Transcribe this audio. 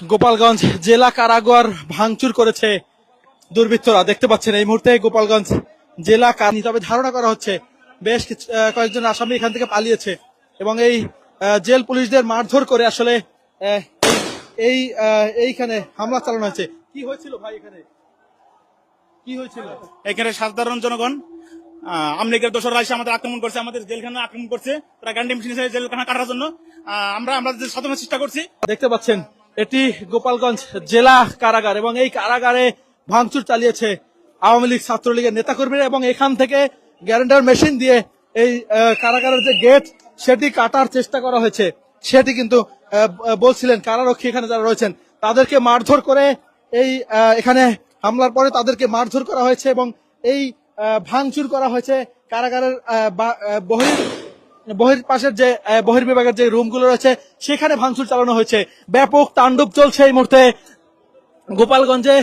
গোপালগঞ্জ জেলা কারাগার ভাঙচুর করেছে দুর্বৃত্তরা। দেখতে পাচ্ছেন এই মুহূর্তে গোপালগঞ্জ জেলা তবে ধারণা করা হচ্ছে বেশ কিছু কয়েকজন আসামি এখান থেকে পালিয়েছে এবং এই জেল পুলিশদের মারধর করে আসলে এই এইখানে হামলা চালানো হয়েছে। কি হয়েছিল ভাই এখানে? কি হয়েছিল? এখানে সাধারণ জনগণ আমলিগের দোসররা এসে আমাদের আক্রমণ করছে আমাদের জেলখানা আক্রমণ করছে। তারা গান্ডি মেশিন জেলখানা কাটার জন্য আমরা আমরা সাধনের চেষ্টা করছি। দেখতে পাচ্ছেন এটি গোপালগঞ্জ জেলা কারাগার এবং এই কারাগারে ভাঙচুর চালিয়েছে আওয়ামী লীগ ছাত্রলীগের নেতাকর্মীরা এবং এখান থেকে গ্যারেন্ডার মেশিন দিয়ে এই কারাগারের যে গেট, সেটি কাটার চেষ্টা করা হয়েছে। সেটি কিন্তু বলছিলেন কারারক্ষী এখানে যারা রয়েছেন, তাদেরকে মারধর করে এই এখানে হামলার পরে তাদেরকে মারধর করা হয়েছে এবং এই ভাঙচুর করা হয়েছে কারাগারের বহির বহির পাশের যে বহির বহির্বিভাগের যে রুমগুলো রয়েছে, সেখানে ভাঙচুর চালানো হয়েছে। ব্যাপক তাণ্ডব চলছে এই মুহূর্তে গোপালগঞ্জে।